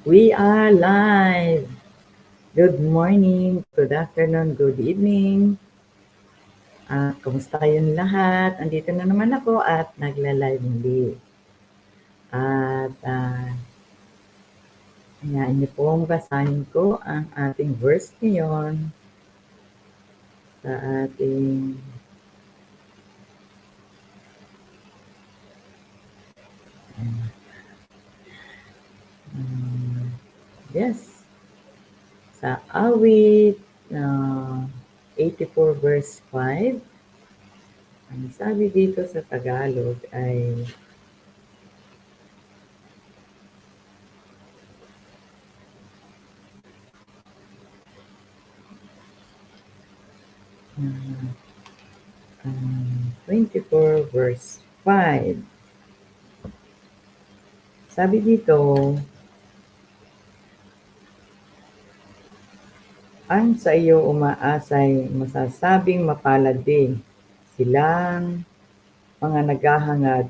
We are live. Good morning, good afternoon, good evening. Uh, kumusta kayong lahat? Andito na naman ako at nagla-live muli. At uh, hayaan niyo pong basahin ko ang ating verse ngayon sa ating yes sa awit na uh, 84 verse 5. Ang sabi dito sa Tagalog ay uh, um, 24 verse 5. Sabi dito, ang sa iyo umaasay masasabing mapalad din silang mga naghahangad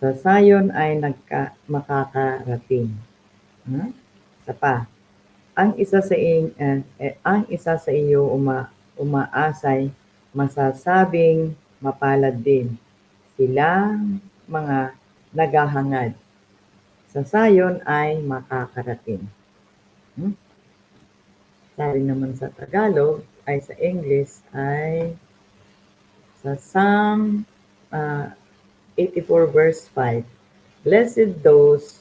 sa sayon ay nagka, makakarating. Huh? Sa pa. Ang isa sa in, eh, eh, ang isa sa iyo uma, umaasay masasabing mapalad din silang mga naghahangad sa sayon ay makakarating. Hmm? Sabi naman sa Tagalog, ay sa English, ay sa Psalm uh, 84 verse 5. Blessed those,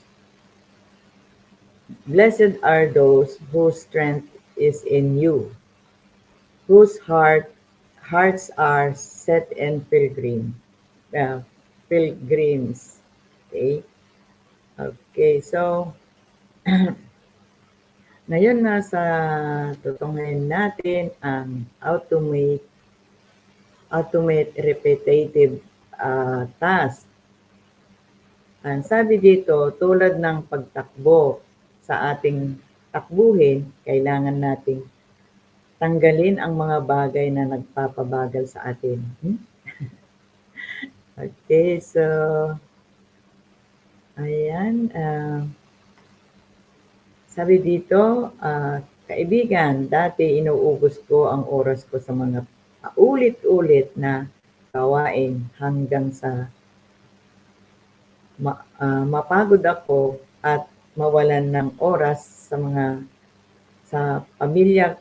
blessed are those whose strength is in you, whose heart hearts are set in pilgrim, uh, pilgrims. Okay? Okay, so Ngayon nasa tutunghayin natin ang automate automate repetitive uh, task. Ang sabi dito, tulad ng pagtakbo sa ating takbuhin, kailangan nating tanggalin ang mga bagay na nagpapabagal sa atin. Hmm? okay, so ayan. Uh, sabi dito, uh, kaibigan, dati inuubos ko ang oras ko sa mga ulit-ulit na gawain hanggang sa ma, uh, mapagod ako at mawalan ng oras sa mga sa pamilya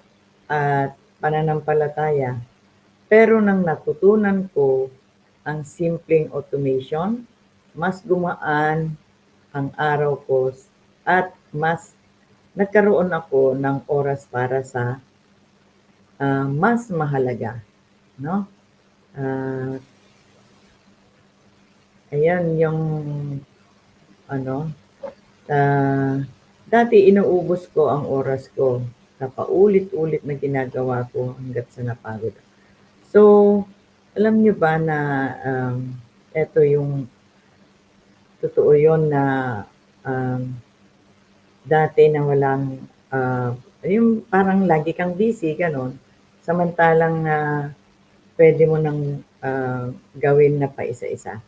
at pananampalataya. Pero nang natutunan ko ang simpleng automation, mas gumaan ang araw ko at mas nagkaroon ako ng oras para sa uh, mas mahalaga. No? Uh, ayan yung ano, uh, dati inuubos ko ang oras ko sa paulit-ulit na ginagawa ko hanggat sa napagod. So, alam niyo ba na um, ito yung totoo yon na um, dati na walang, uh, yung parang lagi kang busy, ganun. Samantalang na uh, pwede mo nang uh, gawin na pa isa-isa.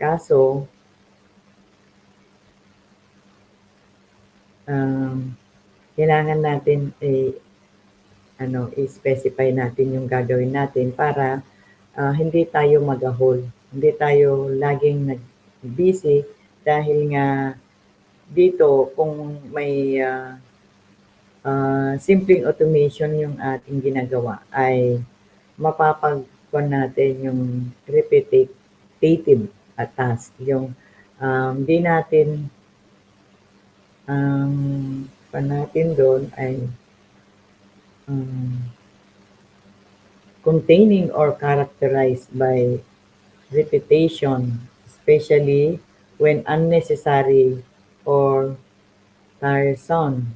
Kaso, um, kailangan natin eh, ano, i-specify natin yung gagawin natin para uh, hindi tayo magahol. Hindi tayo laging nag-busy dahil nga dito kung may uh, uh, simpleng automation yung ating ginagawa ay mapapagkuhan natin yung repetitive at task. Yung um, di natin um, pa natin doon ay um, containing or characterized by repetition, especially when unnecessary or tiresome.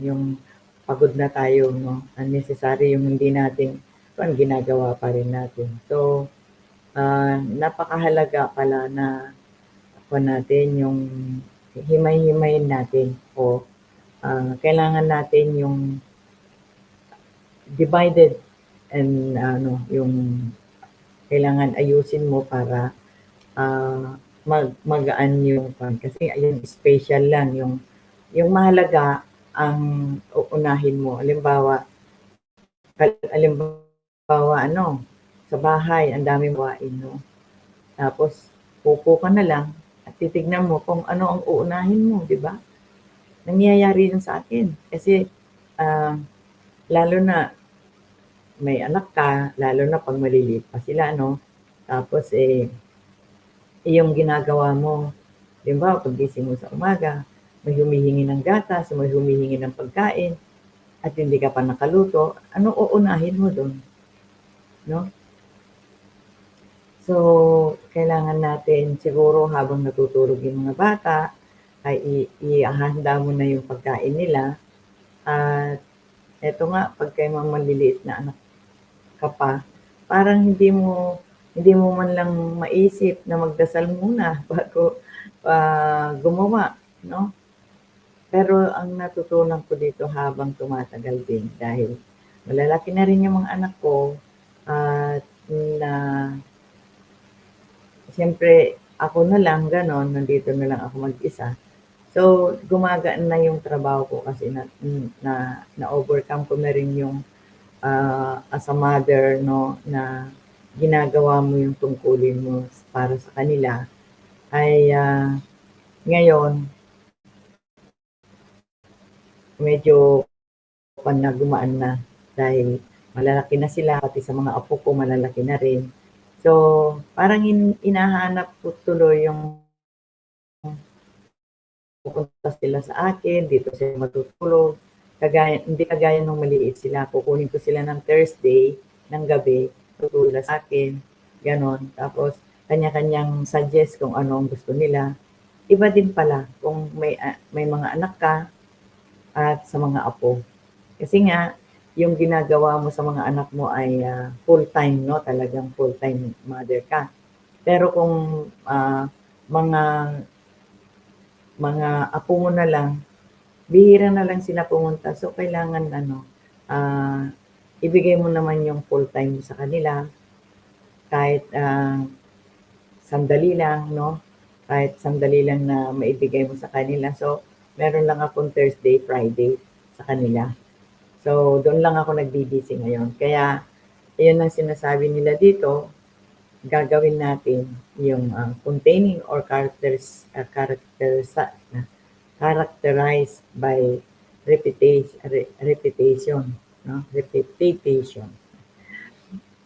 Yung pagod na tayo, no? Unnecessary yung hindi natin, kung ginagawa pa rin natin. So, uh, napakahalaga pala na ako natin yung himay-himayin natin o uh, kailangan natin yung divided and ano yung kailangan ayusin mo para uh, mag magaan yung kasi ayun special lang yung yung mahalaga ang uunahin mo. Halimbawa, halimbawa ano, sa bahay, ang daming gawain, no? Tapos, pupo ka na lang at titignan mo kung ano ang uunahin mo, di ba? Nangyayari yun sa akin. Kasi, uh, lalo na may anak ka, lalo na pag maliliit pa sila, no? Tapos, eh, yung ginagawa mo, di ba, pagising mo sa umaga, may humihingi ng gatas, may humihingi ng pagkain, at hindi ka pa nakaluto, ano uunahin mo doon? No? So, kailangan natin siguro habang natutulog yung mga bata, ay ihahanda mo na yung pagkain nila. At eto nga, pag kayo mga maliliit na anak ka pa, parang hindi mo hindi mo man lang maisip na magdasal muna bago uh, gumawa, no? Pero ang natutunan ko dito habang tumatagal din dahil malalaki na rin yung mga anak ko at na siyempre ako na lang ganon, nandito na lang ako mag-isa. So, gumagaan na yung trabaho ko kasi na, na, na-overcome ko na rin yung uh, as a mother, no, na ginagawa mo yung tungkulin mo para sa kanila ay uh, ngayon medyo pan na gumaan na dahil malalaki na sila, pati sa mga apo ko malalaki na rin. So, parang in, inahanap ko tuloy yung pupunta sila sa akin, dito sila matutulog. Kagaya, hindi kagaya nung maliit sila. Kukunin ko sila ng Thursday, ng gabi, tutulog sa akin, ganon. Tapos, kanya-kanyang suggest kung ano ang gusto nila. Iba din pala kung may, uh, may mga anak ka, at sa mga apo. Kasi nga, yung ginagawa mo sa mga anak mo ay uh, full-time, no? Talagang full-time mother ka. Pero kung uh, mga mga apo mo na lang, bihira na lang sila pumunta. So, kailangan ano, uh, ibigay mo naman yung full-time sa kanila. Kahit uh, sandali lang, no? Kahit sandali lang na maibigay mo sa kanila. So, meron lang akong Thursday, Friday sa kanila. So, doon lang ako nagbibisi ngayon. Kaya, yun ang sinasabi nila dito, gagawin natin yung uh, containing or characters, uh, character, uh, characterized by repetition, re, repetition, no? repetition.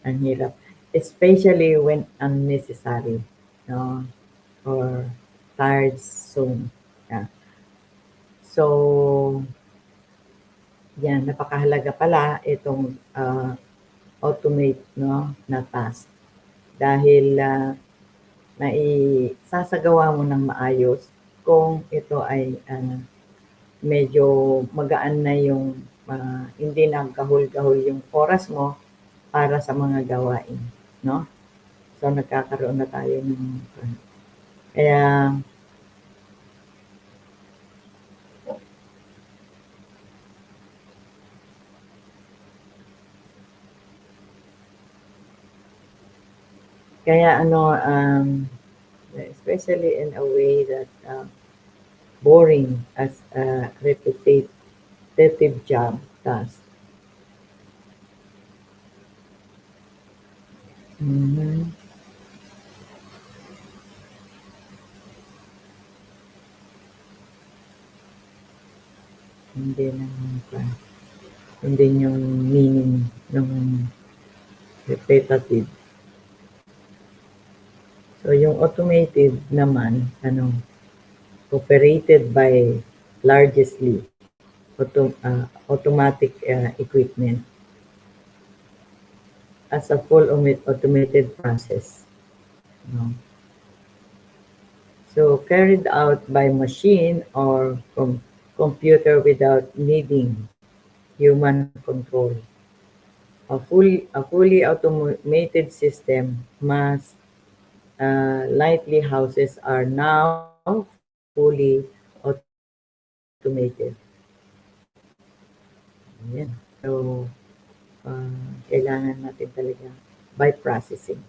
Ang hirap. Especially when unnecessary, no? Or tired soon. Yeah. So, yan, napakahalaga pala itong uh, automate no, na task. Dahil uh, naisasagawa mo ng maayos kung ito ay uh, medyo magaan na yung uh, hindi nagkahul-gahul yung oras mo para sa mga gawain. No? So, nagkakaroon na tayo ng... Uh, kaya, Kaya ano, um, especially in a way that uh, boring as a repetitive job task. Mm-hmm. Hindi naman pa. Hindi yung meaning ng repetitive. So yung automated naman, ano, operated by largely auto, uh, automatic uh, equipment as a full automated process. No? So carried out by machine or com computer without needing human control. A fully, a fully automated system must uh, lightly houses are now fully automated. Ayan. So, uh, kailangan natin talaga by processing.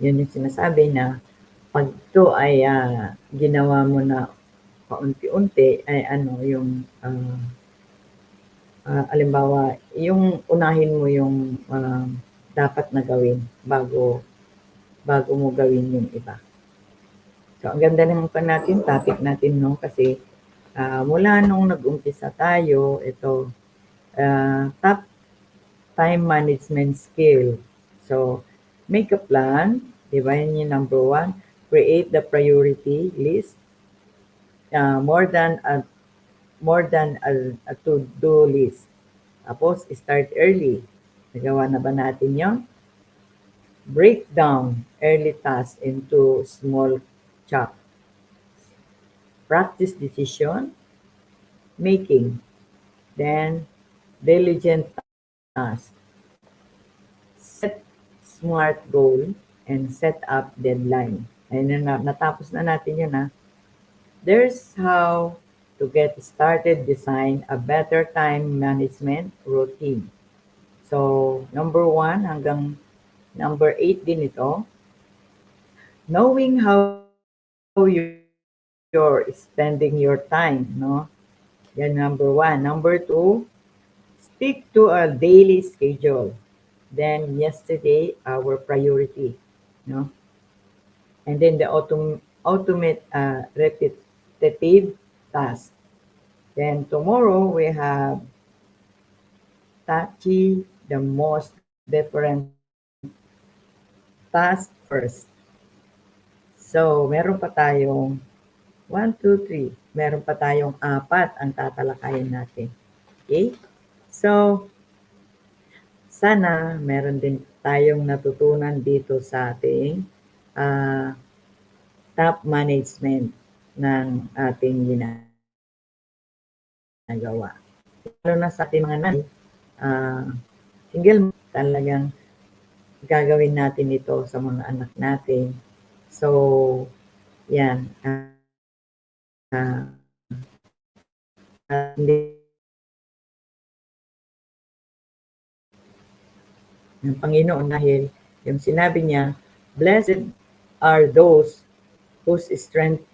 Yun yung sinasabi na pag ito ay ah, ginawa mo na paunti-unti, ay ano, yung, ah, ah, alimbawa, yung unahin mo yung ah, dapat na gawin bago bago mo gawin yung iba. So, ang ganda naman pa natin, topic natin, no? Kasi ah, mula nung nag-umpisa tayo, ito, ah, top time management skill. So, make a plan, di ba? Yung number one. Create the priority list. Uh, more than a more than a, a to-do list. Tapos, start early. Nagawa na ba natin yon? Break down early tasks into small chunks. Practice decision making. Then, diligent task. Set smart goal and set up deadline. Ayun na, natapos na natin yun ha. There's how to get started design a better time management routine. So, number one hanggang number eight din ito. Knowing how you, you're spending your time, no? Yan number one. Number two, stick to a daily schedule. Then yesterday, our priority, no? And then the autom- automate uh, repetitive task. Then tomorrow we have touchy the most different task first. So, meron pa tayong 1, 2, 3. Meron pa tayong apat ang tatalakayin natin. Okay? So, sana meron din tayong natutunan dito sa ating uh, top management ng ating ginagawa. Lalo na sa ating mga nanay, uh, single talagang gagawin natin ito sa mga anak natin. So, yan. Uh, uh, ng Panginoon dahil yung sinabi niya, Blessed are those whose strength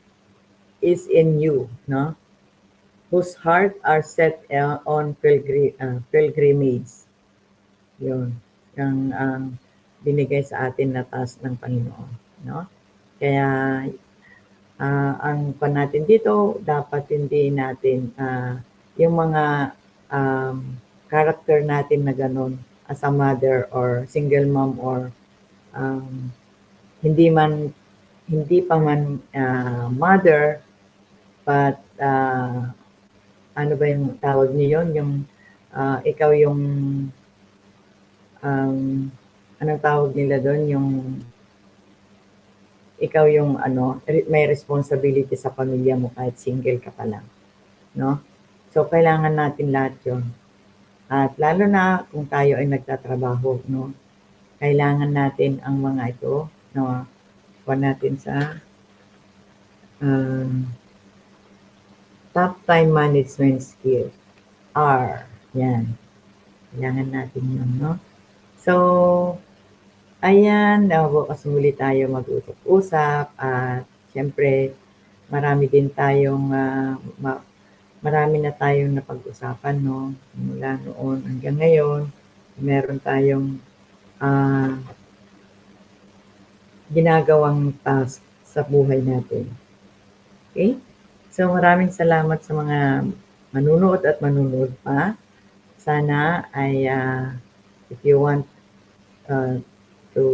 is in you, no? Whose heart are set uh, on pilgrim, uh, pilgrimage. Yun. Yung uh, binigay sa atin na task ng Panginoon, no? Kaya uh, ang pa natin dito, dapat hindi natin uh, yung mga um, character natin na ganun as a mother or single mom or um, hindi man hindi pa man uh, mother but uh, ano ba yung tawag niyo yon yung uh, ikaw yung um, anong tawag nila doon? Yung ikaw yung ano may responsibility sa pamilya mo kahit single ka pa lang no? So kailangan natin lahat yon at lalo na kung tayo ay nagtatrabaho no kailangan natin ang mga ito no kuha natin sa um, top time management skill. R. Yan. Kailangan natin yun, no? So, ayan, bukas muli tayo mag-usap-usap at syempre, marami din tayong, uh, ma- marami na tayong napag-usapan, no? Mula noon hanggang ngayon, meron tayong uh, ginagawang task sa buhay natin. Okay? So maraming salamat sa mga manunood at manunood pa. Sana ay uh, if you want uh, to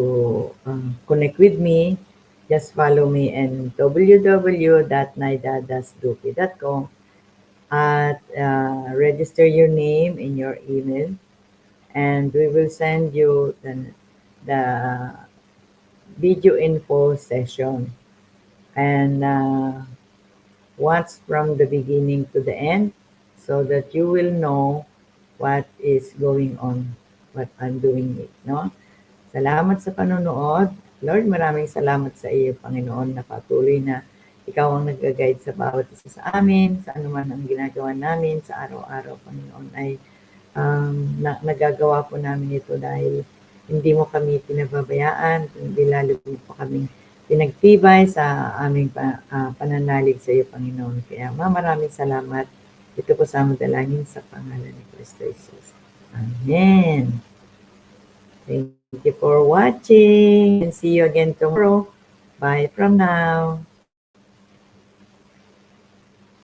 uh, connect with me, just follow me in www.naidadasduki.com at uh, register your name in your email and we will send you the, the video info session. And uh, watch from the beginning to the end so that you will know what is going on, what I'm doing it, no? Salamat sa panonood. Lord, maraming salamat sa iyo, Panginoon, na patuloy na ikaw ang nag-guide sa bawat isa sa amin, sa anuman ang ginagawa namin sa araw-araw, Panginoon, ay um, na, nagagawa po namin ito dahil hindi mo kami pinababayaan, kundi lalo po kami pinagtibay sa aming pa, ah, pananalig sa iyo, Panginoon. Kaya ma, maraming salamat. Ito po sa dalangin sa pangalan ni Kristo Jesus. Amen. Thank you for watching and see you again tomorrow. Bye from now.